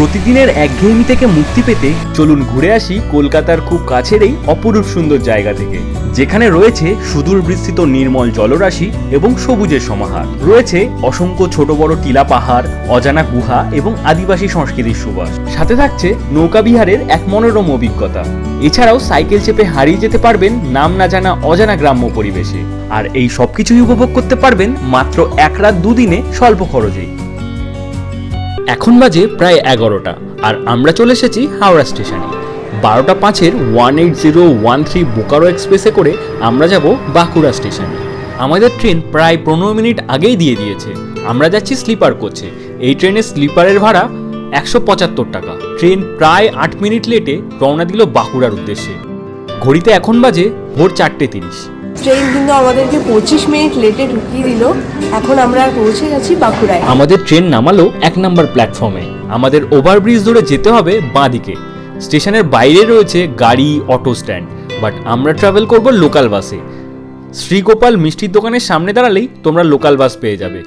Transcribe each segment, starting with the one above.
প্রতিদিনের একঘেয়েমি থেকে মুক্তি পেতে চলুন ঘুরে আসি কলকাতার খুব কাছের এই অপরূপ সুন্দর জায়গা থেকে, যেখানে রয়েছে সুদূর বিস্তৃত নির্মল জলরাশি এবং সবুজের সমাহার। রয়েছে অসংখ্য ছোট বড় টিলা পাহাড়, অজানা গুহা এবং আদিবাসী সংস্কৃতির সুবাস। সাথে থাকছে নৌকা বিহারের এক মনোরম অভিজ্ঞতা। এছাড়াও সাইকেল চেপে হারিয়ে যেতে পারবেন নাম না জানা অজানা গ্রাম্য পরিবেশে। আর এই সবকিছুই উপভোগ করতে পারবেন মাত্র এক রাত দুদিনে স্বল্প খরচেই। এখন বাজে প্রায় এগারোটা, আর আমরা চলে এসেছি হাওড়া স্টেশনে। বারোটা পাঁচের one eight zero one three Bokaro এক্সপ্রেসে করে আমরা যাব বাঁকুড়া স্টেশনে। আমাদের ট্রেন প্রায় পনেরো মিনিট আগেই দিয়ে দিয়েছে। আমরা যাচ্ছি স্লিপার কোচে। এই ট্রেনের স্লিপারের ভাড়া একশো পঁচাত্তর টাকা। ট্রেন প্রায় আট মিনিট লেটে রওনা দিল বাঁকুড়ার উদ্দেশ্যে। ঘড়িতে এখন বাজে ভোর চারটে তিরিশ। ট্রেন কিন্তু আমাদেরকে পঁচিশ মিনিট লেটে ঢুকিয়ে দিল। এখন আমরা পৌঁছে গেছি বাঁকুড়ায়। আমাদের ট্রেন নামালো এক নম্বর প্ল্যাটফর্মে। আমাদের ওভারব্রিজ ধরে যেতে হবে বাঁদিকে। স্টেশনের বাইরে রয়েছে গাড়ি, অটো স্ট্যান্ড। বাট আমরা ট্রাভেল করব লোকাল বাসে শ্রীগোপাল মিষ্টির দোকানের সামনে দাঁড়ালেই তোমরা লোকাল বাস পেয়ে যাবে।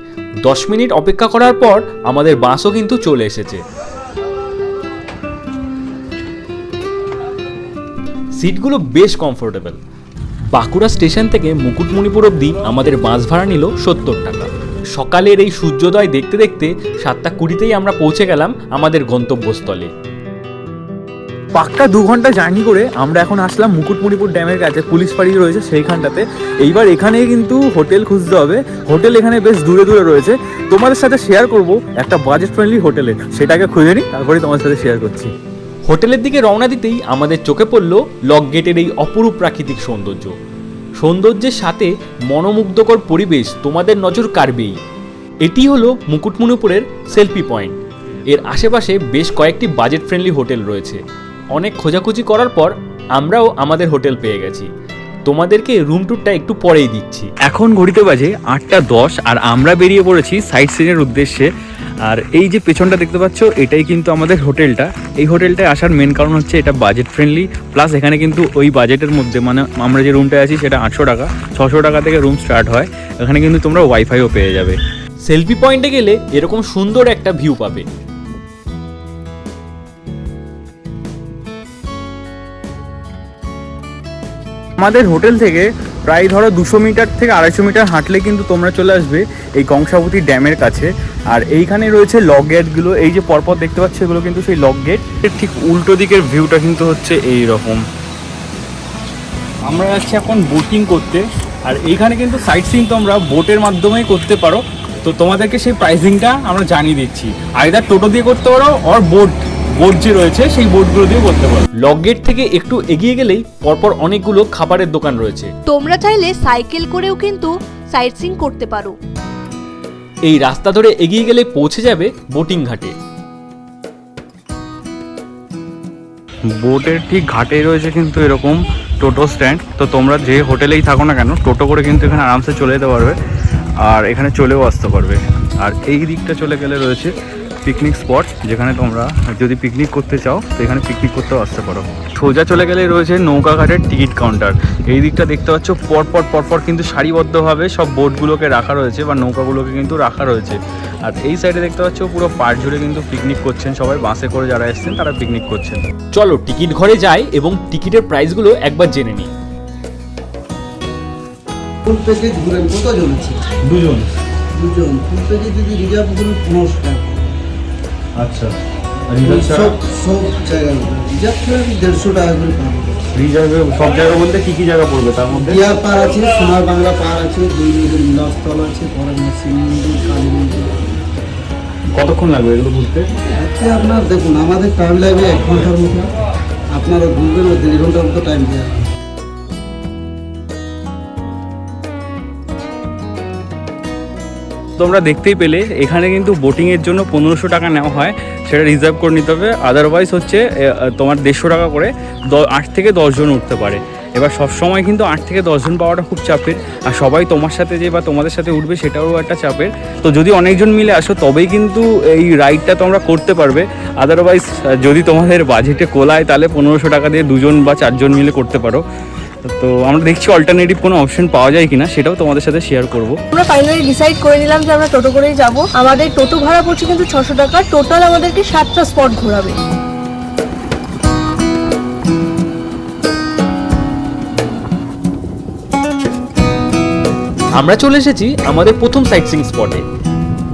দশ মিনিট অপেক্ষা করার পর আমাদের বাসও কিন্তু চলে এসেছে। সিটগুলো বেশ কমফোর্টেবল বাঁকুড়া স্টেশন থেকে মুকুটমণিপুর অবধি আমাদের বাস ভাড়া নিল সত্তর টাকা। সকালের এই সূর্যোদয় দেখতে দেখতে সাতটা কুড়িতেই আমরা পৌঁছে গেলাম আমাদের গন্তব্যস্থলে। পাক্কা দু ঘণ্টা জার্নি করে আমরা এখন আসলাম মুকুটমণিপুর ড্যামের কাছে, পুলিশ ফাঁড়ি রয়েছে সেইখানটাতে। এইবার এখানে কিন্তু হোটেল খুঁজতে হবে। হোটেল এখানে বেশ দূরে দূরে রয়েছে। তোমাদের সাথে শেয়ার করব একটা বাজেট ফ্রেন্ডলি হোটেলে। সেটাকে খুঁজে নিই তারপরে তোমাদের সাথে শেয়ার করছি। হোটেলের দিকে রওনা দিতেই আমাদের চোখে পড়ল লক গেটের এই অপরূপ প্রাকৃতিক সৌন্দর্য। সৌন্দর্যের সাথে মনোমুগ্ধকর পরিবেশ তোমাদের নজর কাড়বেই। এটি হলো মুকুটমণিপুরের সেলফি পয়েন্ট। এর আশেপাশে বেশ কয়েকটি বাজেট ফ্রেন্ডলি হোটেল রয়েছে। অনেক খোঁজাখুঁজি করার পর আমরাও আমাদের হোটেল পেয়ে গেছি। তোমাদেরকে রুম ট্যুরটা একটু পরেই দিচ্ছি। এখন ঘড়িতে বাজে আটটা দশ আর আমরা বেরিয়ে পড়েছি সাইট সিনের উদ্দেশ্যে আর এই যে পেছনটা দেখতে পাচ্ছ, এটাই কিন্তু আমাদের হোটেলটা। এই হোটেলটায় আসার মেন কারণ হচ্ছে এটা বাজেট ফ্রেন্ডলি প্লাস এখানে কিন্তু ওই বাজেটের মধ্যে মানে আমরা যে রুমটা আছি সেটা আটশো টাকা, ছশো টাকা থেকে রুম স্টার্ট হয়। এখানে কিন্তু তোমরা ওয়াইফাইও পেয়ে যাবে। সেলফি পয়েন্টে গেলে এরকম সুন্দর একটা ভিউ পাবে। আমাদের হোটেল থেকে প্রায় ধরো দুশো মিটার থেকে আড়াইশো মিটার হাঁটলে কিন্তু তোমরা চলে আসবে এই কংসাবতী ড্যামের কাছে। আর এইখানে রয়েছে লক গেটগুলো। এই যে পরপর দেখতে পাচ্ছ এগুলো কিন্তু সেই লক গেট। ঠিক উল্টো দিকের ভিউটা কিন্তু হচ্ছে এই রকম আমরা যাচ্ছি এখন বোটিং করতে। আর এইখানে কিন্তু সাইট সিন তোমরা বোটের মাধ্যমেই করতে পারো। তো তোমাদেরকে সেই প্রাইসিংটা আমরা জানিয়ে দিচ্ছি। আইদার টোটো দিয়ে করতে পারো অর বোট বোট যে রয়েছে সেই বোটগুলো দিয়ে করতে পারো। লক গেট থেকে একটু এগিয়ে গেলেই পরপর অনেকগুলো খাবারের দোকান রয়েছে। তোমরা চাইলে সাইকেল করেও কিন্তু সাইট সিং করতে পারো। এই রাস্তা ধরে এগিয়ে গেলে পৌঁছে যাবে বোটিং ঘাটে। বোটের ঠিক ঘাটে রয়েছে কিন্তু এরকম টোটো স্ট্যান্ড। তো তোমরা যে হোটেলেই থাকো না কেন টোটো করে কিন্তু এখানে আরামসে চলে যেতে পারবে। আর এখানে চলেও আসতে পারবে। আর এই দিকটা চলে গেলে রয়েছে পিকনিক স্পট যেখানে তোমরা যদি পিকনিক করতে চাও তো এখানে পিকনিক করতেও আসতে পারো। সোজা চলে গেলে রয়েছে নৌকাঘাটের টিকিট কাউন্টার এই দিকটা দেখতে পাচ্ছ, পরপর পরপর কিন্তু সারিবদ্ধভাবে সব বোটগুলোকে রাখা রয়েছে বা নৌকাগুলোকে কিন্তু রাখা রয়েছে। আর এই সাইডে দেখতে পাচ্ছ, পুরো পাড় জুড়ে কিন্তু পিকনিক করছেন সবাই, বাসে করে যারা এসেছেন তারা পিকনিক করছেন। চলো টিকিট ঘরে যাই এবং টিকিটের প্রাইসগুলো একবার জেনে নিই। ফুল প্যাকেজ ঘুরেন কতজন আছে? দুজন। দুজন। ফুল প্যাকেজ যদি রিজার্ভ করেন পনেরোশো টাকা আচ্ছা। সব সব জায়গা রিজার্ভ করেন দেড়শো টাকা করে পাবেন রিজার্ভে সব জায়গা বলতে কি কি জায়গা পড়বে তার মধ্যে? পার আছে সোনার বাংলা পার আছে দুই নদীর আছে শিব মন্দির কালী মন্দির। কতক্ষণ লাগবে এগুলো ঘুরতে? আপনার দেখুন আমাদের টাইম লাগবে এক ঘণ্টার মতো। আপনারা ঘুরবেন ওই দেড় ঘণ্টার মতো টাইম দেওয়া তোমরা দেখতেই পেলে, এখানে কিন্তু বোটিংয়ের জন্য পনেরোশো টাকা নেওয়া হয়, সেটা রিজার্ভ করে নিতে হবে। আদারওয়াইজ হচ্ছে তোমার দেড়শো টাকা করে আট থেকে দশজন উঠতে পারে। এবার সব সময় কিন্তু আট থেকে দশজন পাওয়াটা খুব চাপের। আর সবাই তোমার সাথে যে বা তোমাদের সাথে উঠবে সেটাও একটা চাপের। তো যদি অনেকজন মিলে আসো, তবেই কিন্তু এই রাইডটা তোমরা করতে পারবে। আদারওয়াইজ যদি তোমাদের বাজেটে কোলায়, তাহলে পনেরোশো টাকা দিয়ে দুজন বা চারজন মিলে করতে পারো। তো আমরা দেখছি অল্টারনেটিভ কোনো অপশন পাওয়া যায় কিনা সেটাও তোমাদের সাথে শেয়ার করব। আমরা ফাইনালি ডিসাইড করে নিলাম যে আমরা টোটো করেই যাব। আমাদের টোটো ভাড়া পড়ছে কিন্তু ছশো টাকা টোটাল আমাদেরকে সাতটা স্পট ঘোরাবে। আমরা চলে এসেছি আমাদের প্রথম সাইট সিং স্পটে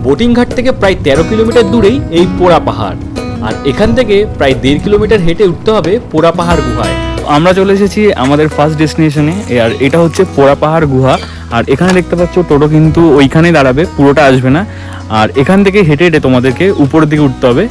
বোটিং ঘাট থেকে প্রায় তেরো কিলোমিটার দূরেই এই পোড়া পাহাড়। আর এখান থেকে প্রায় দেড় কিলোমিটার হেঁটে উঠতে হবে পোড়া পাহাড় গুহায়। আমরা চলে এসেছি আমাদের ফার্স্ট ডেস্টিনেশনে আর এটা হচ্ছে পোড়া পাহাড় গুহা। আর এখানে দেখতে পাচ্ছ, টোটো কিন্তু ওইখানেই দাঁড়াবে, পুরোটা আসবে না। আর এখান থেকে হেঁটে হেঁটে তোমাদেরকে উপরের দিকে উঠতে হবে।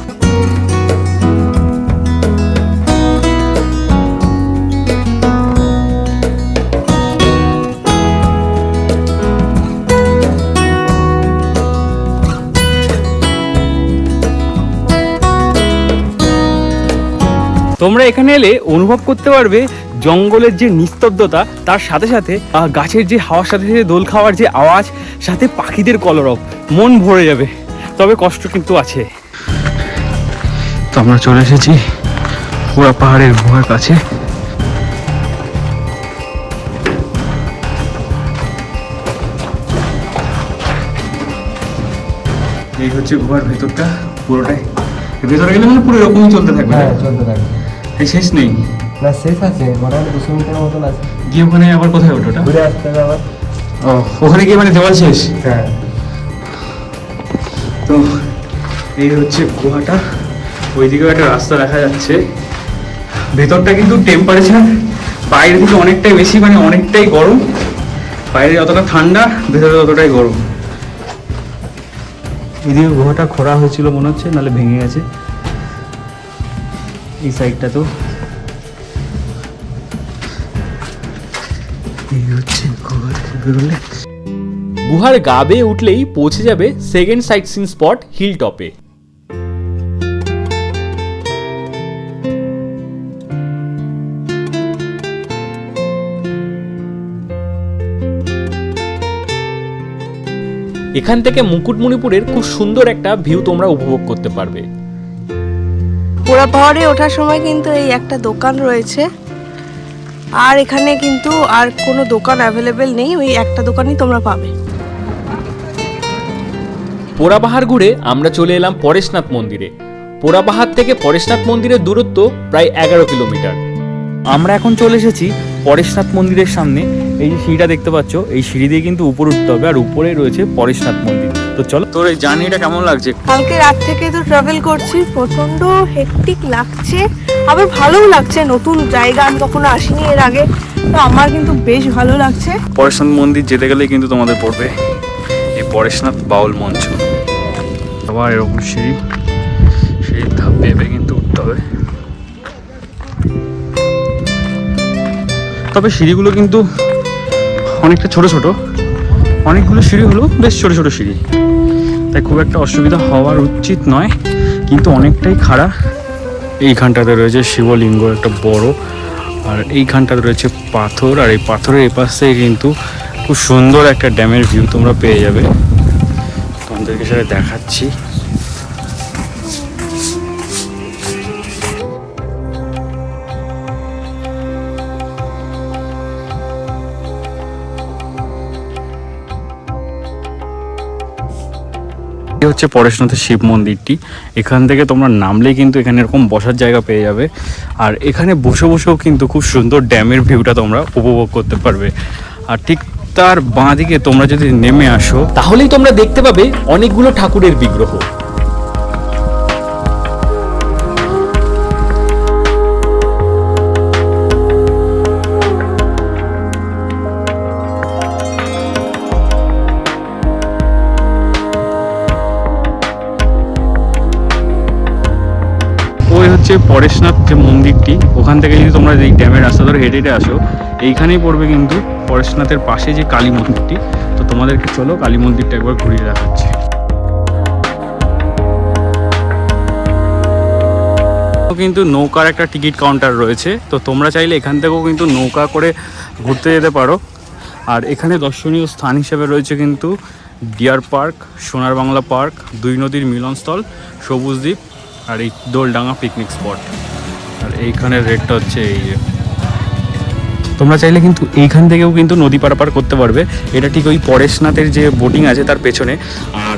তোমরা এখানে এলে অনুভব করতে পারবে জঙ্গলের যে নিস্তব্ধতা তার সাথে সাথে গাছের যে হাওয়ার সাথে সাথে দোল খাওয়ার যে আওয়াজ সাথে পাখিদের কলরব মন ভরে যাবে। তবে কষ্ট কিন্তু আছে। তো আমরা চলে এসেছি পুরা পাহাড়ের গুহার কাছে। এই হচ্ছে গুহার ভেতরটা পুরোটাই। ভেতরে গেলে মানে পুরো এরকমই চলতে থাকবে হ্যাঁ চলতে থাকবে। শেষ নেই? না শেষ আছে মোটামুটি দুশো মিটার মতন আছে। গিয়ে ওখানে আবার কোথায় ওঠো ওটা? ঘুরে আসতে হবে আবার। ও ওখানে গিয়ে মানে দেওয়াল শেষ? হ্যাঁ। তো এই হচ্ছে গুহাটা। ওইদিকেও একটা রাস্তা দেখা যাচ্ছে। ভেতরটা কিন্তু টেম্পারেচার বাইরে থেকে অনেকটাই বেশি মানে অনেকটাই গরম। বাইরে যতটা ঠান্ডা ভেতরে ততটাই গরম। এদিকে গুহাটা খোঁড়া হয়েছিল মনে হচ্ছে নাহলে ভেঙে গেছে। এই সাইডটা তো। গুহার গা বেয়ে উঠলেই পৌঁছে যাবে second sight seen spot hill টপে এখান থেকে মুকুটমণিপুরের খুব সুন্দর একটা ভিউ তোমরা উপভোগ করতে পারবে। পোড়া পাহাড়ে ওঠার সময় কিন্তু এই একটা দোকান রয়েছে। আর এখানে কিন্তু আর কোনো দোকান অ্যাভেলেবেল নেই ওই একটা দোকানই তোমরা পাবে। পোড়াবাহার ঘুরে আমরা চলে এলাম পরেশনাথ মন্দিরে। পোড়াবাহার থেকে পরেশনাথ মন্দিরের দূরত্ব প্রায় এগারো কিলোমিটার। আমরা এখন চলে এসেছি পরেশনাথ মন্দিরের সামনে। এই যে সিঁড়িটা দেখতে পাচ্ছ এই সিঁড়ি দিয়ে কিন্তু উপরে উঠতে হবে আর উপরেই রয়েছে পরেশনাথ মন্দির। তো চলো। তোর এই জার্নিটা কেমন লাগছে? কালকে রাত থেকে তো ট্রাভেল করছি প্রচণ্ড হেকটিক লাগছে আবার ভালোও লাগছে নতুন জায়গা আমি কখনো আসিনি এর আগে তো আমার কিন্তু বেশ ভালো লাগছে। পরেশনাথ মন্দির যেতে গেলে কিন্তু তোমাদের পড়বে এই পরেশনাথ বাউল মঞ্চ। আবার এরকম সিঁড়ি সিঁড়ির ধাপ ভেবে কিন্তু উঠতে হবে। তবে সিঁড়িগুলো কিন্তু অনেকটা ছোট ছোট অনেকগুলো সিঁড়ি হলো বেশ ছোট ছোট সিঁড়ি। তাই খুব একটা অসুবিধা হওয়ার উচিত নয়, কিন্তু অনেকটাই খাড়া এইখানটাতে রয়েছে শিবলিঙ্গ, একটা বড়, আর এইখানটাতে রয়েছে পাথর, আর এই পাথরের এপাশ থেকে কিন্তু খুব সুন্দর একটা ড্যামের ভিউ তোমরা পেয়ে যাবে। তোমাদেরকে সেটা দেখাচ্ছি। এই হচ্ছে পরেশনাথের শিব মন্দিরটি। এখান থেকে তোমরা নামলেই কিন্তু এখানে এরকম বসার জায়গা পেয়ে যাবে। আর এখানে বসে বসেও কিন্তু খুব সুন্দর ড্যামের ভিউটা তোমরা উপভোগ করতে পারবে। আর ঠিক তার বাঁ দিকে তোমরা যদি নেমে আসো, তাহলেই তোমরা দেখতে পাবে অনেকগুলো ঠাকুরের বিগ্রহ। হচ্ছে পরেশনাথ যে মন্দিরটি, ওখান থেকে যদি তোমরা এই ড্যামের রাস্তা ধরে হেঁটে হেঁটে আসো, এইখানেই পড়বে কিন্তু পরেশনাথের পাশে যে কালী মন্দিরটি। তো তোমাদেরকে চলো কালী মন্দিরটা একবার ঘুরিয়ে দেখাচ্ছি। কিন্তু নৌকার একটা টিকিট কাউন্টার রয়েছে, তো তোমরা চাইলে এখান থেকেও কিন্তু নৌকা করে ঘুরতে যেতে পারো। আর এখানে দর্শনীয় স্থান হিসেবে রয়েছে কিন্তু ডিয়ার পার্ক সোনার বাংলা পার্ক, দুই নদীর মিলনস্থল, সবুজ দ্বীপ আর এই দোলডাঙ্গা পিকনিক স্পট আর এইখানের রেটটা হচ্ছে এই যে। তোমরা চাইলে কিন্তু এইখান থেকেও কিন্তু নদী পারাপার করতে পারবে। এটা ঠিক ওই পরেশনাথের যে বোটিং আছে তার পেছনে। আর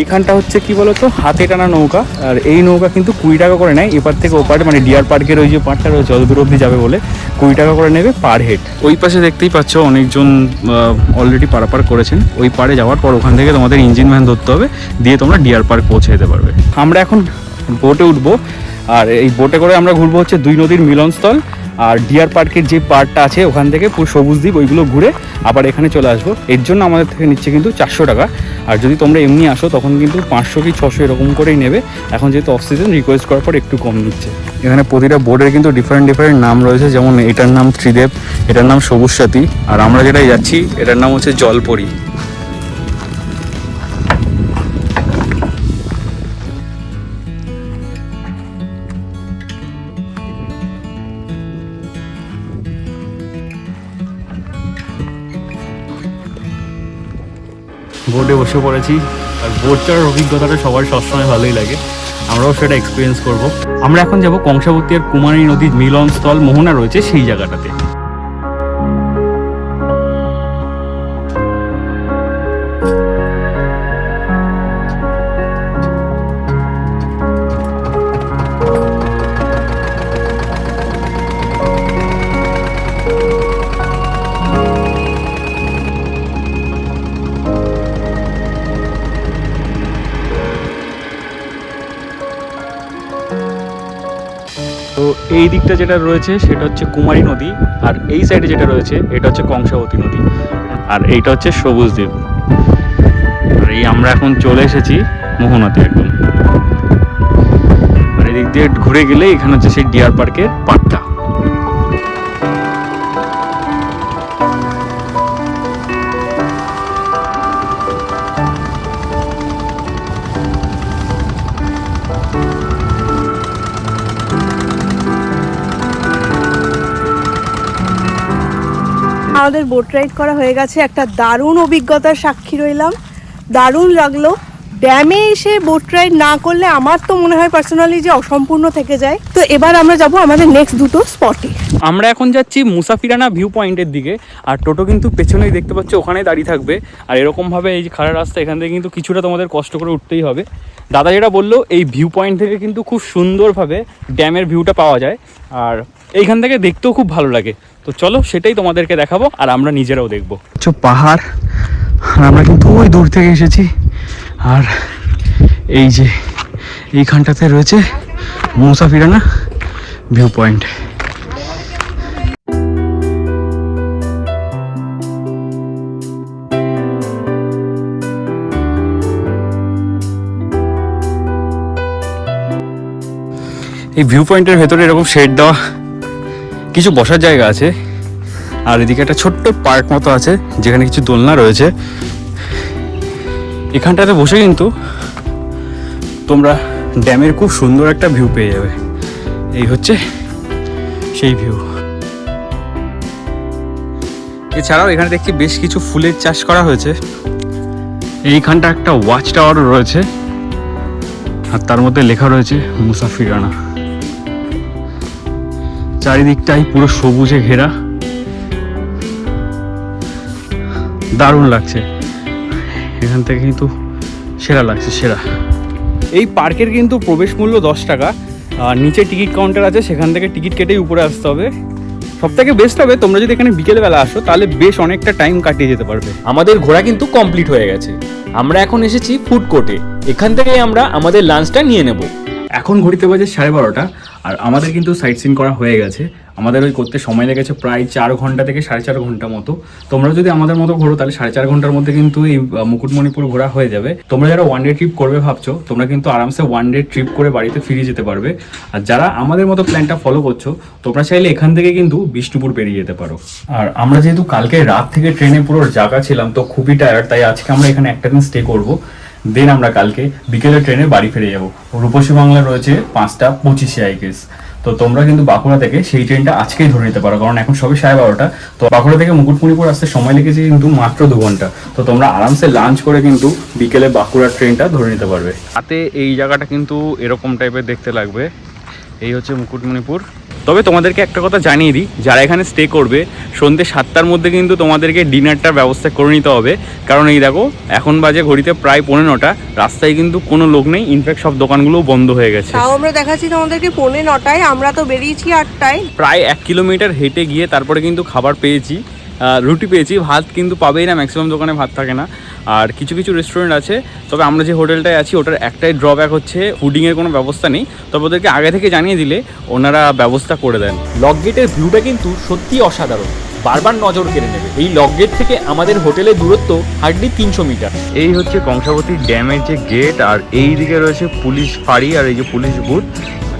এইখানটা হচ্ছে কি বলতো? হাতে টানা নৌকা। আর এই নৌকা কিন্তু কুড়ি টাকা করে নেয়। এপার থেকে ওপারে মানে ডিয়ার পার্কের ওই যে পার্কটা রয়েছে অত দূর অব্দি যাবে বলে, কুড়ি টাকা করে নেবে পার হেড ওই পাশে দেখতেই পাচ্ছ অনেকজন অলরেডি পারাপার করেছেন। ওই পারে যাওয়ার পর ওখান থেকে তোমাদের ইঞ্জিন ভ্যান ধরতে হবে। দিয়ে তোমরা ডিয়ার পার্ক পৌঁছে যেতে পারবে। আমরা এখন বোটে উঠবো। আর এই বোটে করে আমরা ঘুরবো হচ্ছে দুই নদীর মিলনস্থল আর ডিয়ার পার্কের যে পার্কটা আছে, ওখান থেকে পুরো সবুজ দ্বীপ ওইগুলো ঘুরে আবার এখানে চলে আসব। এর জন্য আমাদের থেকে নিচ্ছে কিন্তু চারশো টাকা। আর যদি তোমরা এমনি আসো, তখন কিন্তু পাঁচশো কি ছশো এরকম করেই নেবে। এখন যেহেতু অফ সিজন রিকোয়েস্ট করার পর একটু কম নিচ্ছে। এখানে প্রতিটা বোর্ডের কিন্তু ডিফারেন্ট ডিফারেন্ট নাম রয়েছে। যেমন এটার নাম ত্রিদেব, এটার নাম সবুজ সাথী। আর আমরা যেটাই যাচ্ছি, এটার নাম হচ্ছে জলপরি। বসে পড়েছি। আর বোট চড়ার অভিজ্ঞতাটা সবার সবসময় ভালোই লাগে। আমরাও সেটা এক্সপিরিয়েন্স করব। আমরা এখন যাব কংসাবতী আর কুমারী নদীর মিলনস্থল মোহনা রয়েছে সেই জায়গাটাতে। এই দিকটা যেটা রয়েছে সেটা হচ্ছে কুমারী নদী, আর এই সাইডে যেটা রয়েছে এটা হচ্ছে কংসাবতী নদী, আর এইটা হচ্ছে সবুজ দ্বীপ আর এই আমরা এখন চলে এসেছি মোহনাতে একদম। আর এদিক দিয়ে ঘুরে গেলে এখানে হচ্ছে সেই ডিয়ার পার্কের পার্কটা আমাদের বোট রাইড করা হয়ে গেছে। একটা দারুণ অভিজ্ঞতার সাক্ষী রইলাম। দারুণ লাগল। ড্যামে এসে বোট রাইড না করলে আমার তো মনে হয় পার্সোনালি যে অসম্পূর্ণ থেকে যায়। তো এবার আমরা যাব আমাদের নেক্সট দুটো স্পটে আমরা এখন যাচ্ছি মুসাফিরানা ভিউ পয়েন্টের দিকে আর টোটো কিন্তু পেছনেই দেখতে পাচ্ছ ওখানে দাঁড়িয়ে থাকবে। আর এরকমভাবে এই যে খাড়া রাস্তা এখান থেকে কিন্তু কিছুটা তোমাদের কষ্ট করে উঠতেই হবে। দাদা যেটা বলল এই ভিউ পয়েন্ট থেকে কিন্তু খুব সুন্দরভাবে ড্যামের ভিউটা পাওয়া যায়। আর এইখান থেকে দেখতেও খুব ভালো লাগে। তো চলো সেটাই তোমাদেরকে দেখাবো আর আমরা নিজেরাও দেখব। পাহাড় আর আমরা কিন্তু ওই দূর থেকে এসেছি। আর এই যে এইখানটাতে রয়েছে মুসাফিরানা ভিউ পয়েন্ট এই ভিউ পয়েন্টের ভেতরে এরকম শেড দেওয়া কিছু বসার জায়গা আছে। আর এদিকে একটা ছোট্ট পার্ক মতো আছে, যেখানে কিছু দোলনা রয়েছে। এখানটাতে বসে কিন্তু তোমরা ড্যামের খুব সুন্দর একটা ভিউ পেয়ে যাবে। এই হচ্ছে সেই ভিউ। এছাড়াও এখানে দেখছি বেশ কিছু ফুলের চাষ করা হয়েছে। এইখানটা একটা ওয়াচ টাওয়ারও রয়েছে। আর তার মধ্যে লেখা রয়েছে মুসাফিরানা চারিদিকটাই পুরো সবুজে ঘেরা। দারুণ লাগছে। এখান থেকে কিন্তু সেরা লাগছে সেরা। এই পার্কের কিন্তু প্রবেশ মূল্য দশ টাকা আর নিচে টিকিট কাউন্টার আছে সেখান থেকে টিকিট কেটেই উপরে আসতে হবে। সব থেকে বেস্ট হবে তোমরা যদি এখানে বিকেলবেলা আসো তাহলে বেশ অনেকটা টাইম কাটিয়ে যেতে পারবে। আমাদের ঘোরা কিন্তু কমপ্লিট হয়ে গেছে। আমরা এখন এসেছি ফুড কোর্টে এখান থেকে আমরা আমাদের লাঞ্চটা নিয়ে নেব। এখন ঘড়িতে বাজে সাড়ে বারোটা, আর আমাদের কিন্তু সাইট সিন করা হয়ে গেছে। আমাদের ওই করতে সময় লেগেছে প্রায় চার ঘণ্টা থেকে সাড়ে চার ঘণ্টা মতো। তোমরা যদি আমাদের মতো ঘোরো, তাহলে সাড়ে চার ঘণ্টার মধ্যে কিন্তু এই মুকুটমণিপুর ঘোরা হয়ে যাবে। তোমরা যারা ওয়ান ডে ট্রিপ করবে ভাবছ, তোমরা কিন্তু আরামসে ওয়ান ডে ট্রিপ করে বাড়িতে ফিরে যেতে পারবে। আর যারা আমাদের মতো প্ল্যানটা ফলো করছ, তোমরা চাইলে এখান থেকে কিন্তু বিষ্ণুপুর পেরিয়ে যেতে পারো। আর আমরা যেহেতু কালকে রাত থেকে ট্রেনে পুরো জায়গা ছিলাম, তো খুবই টায়ার্ড তাই আজকে আমরা এখানে একটা দিন স্টে করব। দেন আমরা কালকে বিকেলে ট্রেনে বাড়ি ফিরে যাব। রূপসী বাংলা রয়েছে পাঁচটা পঁচিশে আইকেস। তো তোমরা কিন্তু বাঁকুড়া থেকে সেই ট্রেনটা আজকেই ধরে নিতে পারো, কারণ এখন সবে সাড়ে বারোটা। তো বাঁকুড়া থেকে মুকুটমণিপুর আসতে সময় লেগেছে কিন্তু মাত্র দু ঘণ্টা। তো তোমরা আরামসে লাঞ্চ করে কিন্তু বিকেলে বাঁকুড়ার ট্রেনটা ধরে নিতে পারবে। হাতে এই জায়গাটা কিন্তু এরকম টাইপের দেখতে লাগবে। এই হচ্ছে মুকুটমণিপুর। তবে তোমাদেরকে একটা কথা জানিয়ে দিই যারা এখানে স্টে করবে সন্ধ্যে সাতটার মধ্যে কিন্তু তোমাদেরকে ডিনারটার ব্যবস্থা করে নিতে হবে। কারণ এই দেখো এখন বাজে ঘড়িতে প্রায় পনেরো নটা রাস্তায় কিন্তু কোনো লোক নেই ইনফ্যাক্ট সব দোকানগুলোও বন্ধ হয়ে গেছে। তাও আমরা দেখাচ্ছি তোমাদেরকে পৌনে নটায় আমরা তো বেরিয়েছি আটটায়। প্রায় এক কিলোমিটার হেঁটে গিয়ে তারপরে কিন্তু খাবার পেয়েছি রুটি পেয়েছি ভাত কিন্তু পাবেই না ম্যাক্সিমাম দোকানে ভাত থাকে না। আর কিছু কিছু রেস্টুরেন্ট আছে তবে আমরা যে হোটেলটায় আছি ওটার একটাই ড্রব্যাক হচ্ছে ফুডিংয়ের কোনো ব্যবস্থা নেই। তবে ওদেরকে আগে থেকে জানিয়ে দিলে ওনারা ব্যবস্থা করে দেন। লক গেটের ভিউটা কিন্তু সত্যি অসাধারণ। বারবার নজর কেড়ে নেবে। এই লক গেট থেকে আমাদের হোটেলের দূরত্ব হার্ডলি তিনশো মিটার। এই হচ্ছে কংসাবতী ড্যামের যে গেট আর এই দিকে রয়েছে পুলিশ ফাঁড়ি আর এই যে পুলিশ বুথ।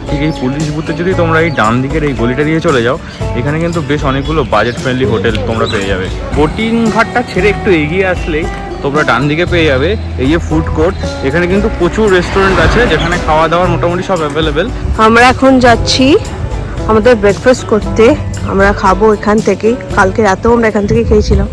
ঠিক এই পুলিশ বুথে যদি তোমরা এই ডান দিকের এই গলিটা দিয়ে চলে যাও এখানে কিন্তু বেশ অনেকগুলো বাজেট ফ্রেন্ডলি হোটেল তোমরা পেয়ে যাবে। বোটিং ঘাটটা ছেড়ে একটু এগিয়ে আসলেই তোমরা ডান দিকে পেয়ে যাবে এই যে ফুড কোর্ট এখানে কিন্তু প্রচুর রেস্টুরেন্ট আছে যেখানে খাওয়া দাওয়ার মোটামুটি সব অ্যাভেলেবেল আমরা এখন যাচ্ছি আমাদের ব্রেকফাস্ট করতে। আমরা খাব এখান থেকেই। কালকে রাতেও আমরা এখান থেকে খেয়েছিলাম।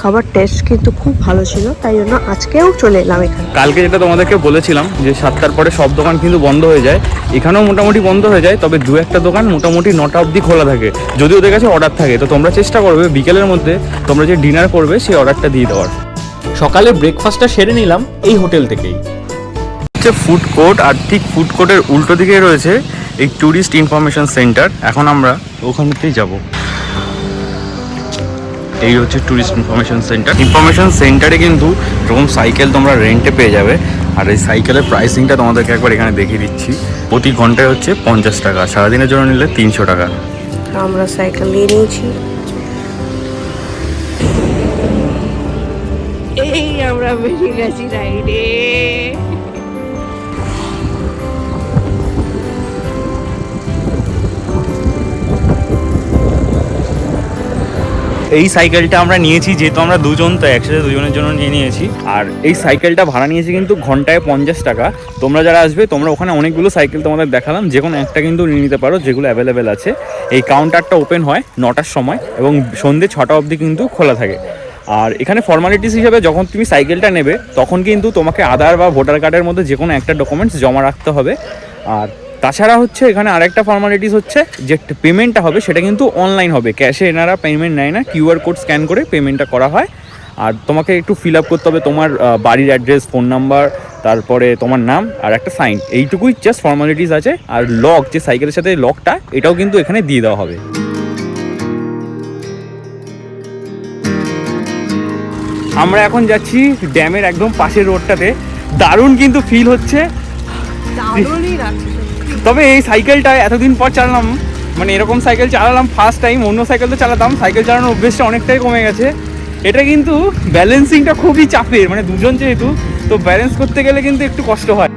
খাবার টেস্ট কিন্তু খুব ভালো ছিল তাই জন্য আজকেও চলে এলাম এখানে। কালকে যেটা তোমাদেরকে বলেছিলাম যে সাতটার পরে সব দোকান কিন্তু বন্ধ হয়ে যায়। এখানেও মোটামুটি বন্ধ হয়ে যায় তবে দু একটা দোকান মোটামুটি নটা অবধি খোলা থাকে। যদি ওদের কাছে অর্ডার থাকে তো তোমরা চেষ্টা করবে বিকেলের মধ্যে তোমরা যে ডিনার করবে সেই অর্ডারটা দিয়ে দেওয়ার। সকালে ব্রেকফাস্টটা সেরে নিলাম এই হোটেল থেকেই। হচ্ছে ফুড কোর্ট আর ঠিক ফুড কোর্টের উল্টো দিকে রয়েছে এই ট্যুরিস্ট ইনফরমেশন সেন্টার এখন আমরা ওখানতেই যাব। এই হচ্ছে ট্যুরিস্ট ইনফরমেশন সেন্টার ইনফরমেশন সেন্টারে কিন্তু এরকম সাইকেল তোমরা রেন্টে পেয়ে যাবে। আর এই সাইকেলের প্রাইসিংটা তোমাদেরকে একবার এখানে দেখিয়ে দিচ্ছি। প্রতি ঘন্টায় হচ্ছে পঞ্চাশ টাকা সারাদিনের জন্য নিলে তিনশো টাকা। আমরা সাইকেল নিয়ে নিয়েছি। আমরা বেরিয়ে গেছি রাইডে এই সাইকেলটা আমরা নিয়েছি, যেহেতু আমরা দুজন, তো একসাথে দুজনের জন্য নিয়ে নিয়েছি। আর এই সাইকেলটা ভাড়া নিয়েছি কিন্তু ঘন্টায় পঞ্চাশ টাকা। তোমরা যারা আসবে, তোমরা ওখানে অনেকগুলো সাইকেল তোমাদের দেখালাম। যে কোনো একটা কিন্তু নিয়ে নিতে পারো, যেগুলো অ্যাভেলেবেল আছে। এই কাউন্টারটা ওপেন হয় নটার সময় এবং সন্ধ্যে ছটা অবধি কিন্তু খোলা থাকে। আর এখানে ফর্মালিটিস হিসেবে যখন তুমি সাইকেলটা নেবে, তখন কিন্তু তোমাকে আধার বা ভোটার কার্ডের মধ্যে যে কোনো একটা ডকুমেন্টস জমা রাখতে হবে। আর তাছাড়া হচ্ছে এখানে আরেকটা ফর্মালিটিস হচ্ছে, যে পেমেন্টটা হবে সেটা কিন্তু অনলাইন হবে। ক্যাশে এনারা পেমেন্ট নেয় না কিউআর কোড স্ক্যান করে পেমেন্টটা করা হয়। আর তোমাকে একটু ফিল আপ করতে হবে তোমার বাড়ির অ্যাড্রেস ফোন নাম্বার তারপরে তোমার নাম আর একটা সাইন এইটুকুই জাস্ট ফর্মালিটিস আছে। আর লক যে সাইকেলের সাথে লকটা এটাও কিন্তু এখানে দিয়ে দেওয়া হবে। আমরা এখন যাচ্ছি ড্যামের একদম পাশের রোডটাতে। দারুণ কিন্তু ফিল হচ্ছে। তবে এই সাইকেলটা এতদিন পর চালালাম মানে এরকম সাইকেল চালালাম ফার্স্ট টাইম অন্য সাইকেল তো চালাতাম সাইকেল চালানোর অভ্যেসটা অনেকটাই কমে গেছে। এটা কিন্তু ব্যালেন্সিংটা খুবই চাপের মানে দুজন যেহেতু তো ব্যালেন্স করতে গেলে কিন্তু একটু কষ্ট হয়।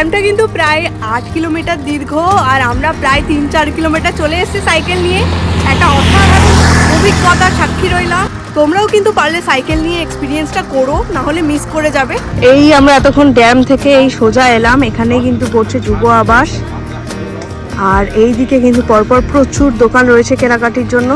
ড্যামটা কিন্তু প্রায় আট কিলোমিটার দীর্ঘ আর আমরা প্রায় তিন, চার কিলোমিটার চলে এসেছি সাইকেল নিয়ে। একটা অসাধারণ অভিজ্ঞতার সাক্ষী রইলাম তোমরাও কিন্তু পারলে সাইকেল নিয়ে এক্সপিরিয়েন্সটা করো না হলে মিস করে যাবে। এই আমরা এতক্ষণ ড্যাম থেকে এই সোজা এলাম, এখানে কিন্তু পড়ছে যুব আবাস। আর এই দিকে কিন্তু পরপর প্রচুর দোকান রয়েছে কেনাকাটির জন্য।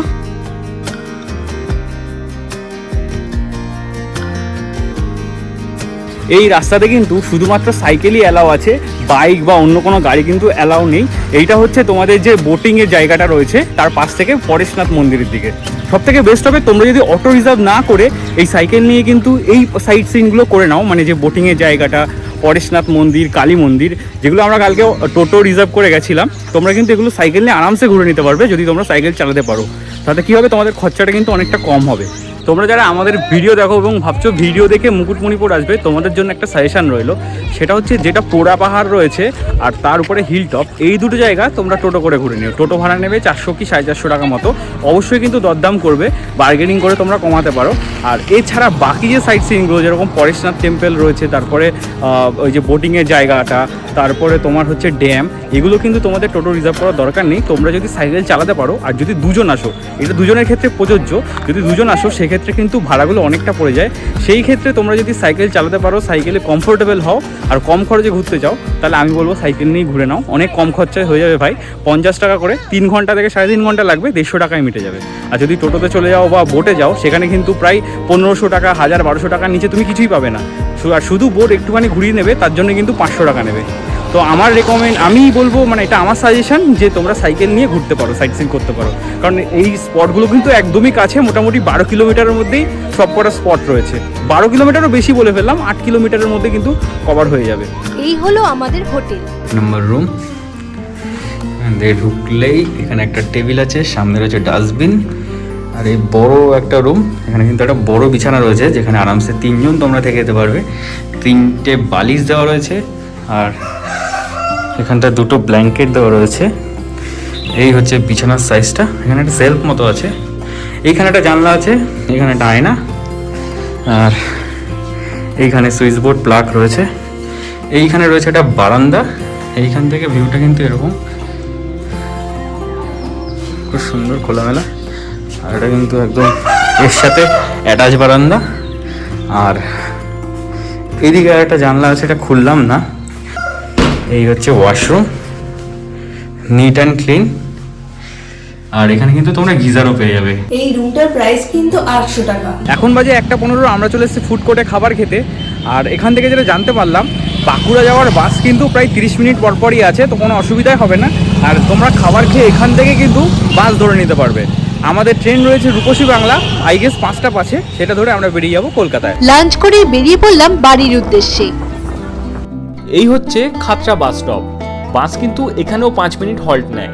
এই রাস্তাতে কিন্তু শুধুমাত্র সাইকেলই অ্যালাউ আছে, বাইক বা অন্য কোনো গাড়ি কিন্তু অ্যালাউ নেই। এইটা হচ্ছে তোমাদের যে বোটিংয়ের জায়গাটা রয়েছে, তার পাশ থেকে পরেশনাথ মন্দিরের দিকে। সব থেকে বেস্ট হবে তোমরা যদি অটো রিজার্ভ না করে এই সাইকেল নিয়ে কিন্তু এই সাইট সিনগুলো করে নাও মানে যে বোটিংয়ের জায়গাটা পরেশনাথ মন্দির, কালী মন্দির, যেগুলো আমরা কালকে টোটো রিজার্ভ করে গেছিলাম, তোমরা কিন্তু এগুলো সাইকেল নিয়ে আরামসে ঘুরে নিতে পারবে যদি তোমরা সাইকেল চালাতে পারো। তাতে কী হবে? তোমাদের খরচাটা কিন্তু অনেকটা কম হবে। তোমরা যারা আমাদের ভিডিও দেখো এবং ভাবছ ভিডিও দেখে মুকুটমণিপুর আসবে, তোমাদের জন্য একটা সাজেশন রইল। সেটা হচ্ছে যেটা পোড়া পাহাড় রয়েছে আর তার উপরে হিল টপ এই দুটো জায়গা তোমরা টোটো করে ঘুরে নিও। টোটো ভাড়া নেবে চারশো কি সাড়ে চারশো টাকা মতো। অবশ্যই কিন্তু দরদাম করবে বার্গেনিং করে তোমরা কমাতে পারো। আর এছাড়া বাকি যে সাইট সিনগুলো যেরকম পরেশনাথ টেম্পল রয়েছে, তারপরে ওই যে বোটিংয়ের জায়গাটা, তারপরে তোমার হচ্ছে ড্যাম এগুলো কিন্তু তোমাদের টোটো রিজার্ভ করার দরকার নেই। তোমরা যদি সাইকেল চালাতে পারো, আর যদি দুজন আসো, এটা দুজনের ক্ষেত্রে প্রযোজ্য, যদি দুজন আসো, সেক্ষেত্রে সেক্ষেত্রে কিন্তু ভাড়াগুলো অনেকটা পড়ে যায়। সেই ক্ষেত্রে তোমরা যদি সাইকেল চালাতে পারো, সাইকেলে কমফোর্টেবল হও আর কম খরচে ঘুরতে চাও তাহলে আমি বলব সাইকেল নিয়েই ঘুরে নাও। অনেক কম খরচায় হয়ে যাবে ভাই। পঞ্চাশ টাকা করে তিন ঘণ্টা থেকে সাড়ে তিন ঘণ্টা লাগবে, দেড়শো টাকায় মিটে যাবে। আর যদি টোটোতে চলে যাও বা বোটে যাও, সেখানে কিন্তু প্রায় পনেরোশো টাকা, হাজার বারোশো টাকার নিচে তুমি কিছুই পাবে না। আর শুধু বোট একটুখানি ঘুরিয়ে নেবে, তার জন্য কিন্তু পাঁচশো টাকা নেবে। তো আমার রেকমেন্ড আমি বলব মানে এটা আমার সাজেশন যে তোমরা সাইকেল নিয়ে ঘুরতে পারো সাইট সিন করতে পারো। কারণ এই স্পটগুলো কিন্তু একদমই কাছে মোটামুটি বারো কিলোমিটারের মধ্যেই সব কটা স্পট রয়েছে। বারো কিলোমিটারও বেশি বলে ফেললাম আট কিলোমিটারের মধ্যে কিন্তু কভার হয়ে যাবে। এই হলো আমাদের হোটেল। নাম্বার রুম দিয়ে ঢুকলেই এখানে একটা টেবিল আছে সামনে রয়েছে ডাস্টবিন। আর এই বড় একটা রুম এখানে কিন্তু একটা বড় বিছানা রয়েছে যেখানে আরামসে তিনজন তোমরা থেকে যেতে পারবে। তিনটে বালিশ দেওয়া রয়েছে আর এখানটা দুটো ব্ল্যাঙ্কেট দেওয়া রয়েছে। এই হচ্ছে বিছানার সাইজটা এখানে একটা সেলফ মতো আছে। এইখানে একটা জানলা আছে, এখানে একটা আয়না, আর এইখানে সুইচ বোর্ড প্লাগ রয়েছে। এইখানে রয়েছে একটা বারান্দা। এইখান থেকে ভিউটা কিন্তু এরকম। খুব সুন্দর খোলামেলা। আর এটা কিন্তু একদম এর সাথে অ্যাটাচ বারান্দা। আর এদিকে একটা জানলা আছে, এটা খুললাম না। এই হচ্ছে ওয়াশরুম নিট অ্যান্ড ক্লিন আর এখানে কিন্তু তোমরা গিজারও পেয়ে যাবে। এই রুমটার প্রাইস কিন্তু আটশো টাকা। এখন বাজে একটা পনেরো আমরা চলে এসেছি ফুড কোর্টে খাবার খেতে। আর এখান থেকে যেটা জানতে পারলাম বাঁকুড়া যাওয়ার বাস কিন্তু প্রায় তিরিশ মিনিট পর পরই আছে তো কোনো অসুবিধাই হবে না। আর তোমরা খাবার খেয়ে এখান থেকে কিন্তু বাস ধরে নিতে পারবে। আমাদের ট্রেন রয়েছে রূপসী বাংলা আই গেস পাঁচটা পাশে সেটা ধরে আমরা বেরিয়ে যাব কলকাতায়। লাঞ্চ করে বেরিয়ে পড়লাম বাড়ির উদ্দেশ্যে। এই হচ্ছে খাতরা বাস স্টপ। বাস কিন্তু এখানেও পাঁচ মিনিট হল্ট নেয়।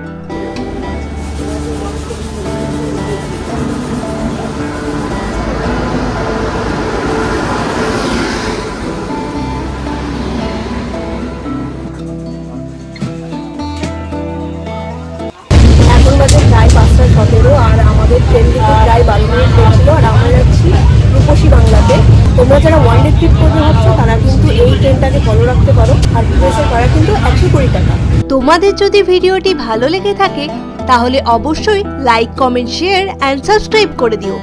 তোমাদের যদি ভিডিওটি ভালো লেগে থাকে, তাহলে অবশ্যই like comment share and subscribe করে দিও।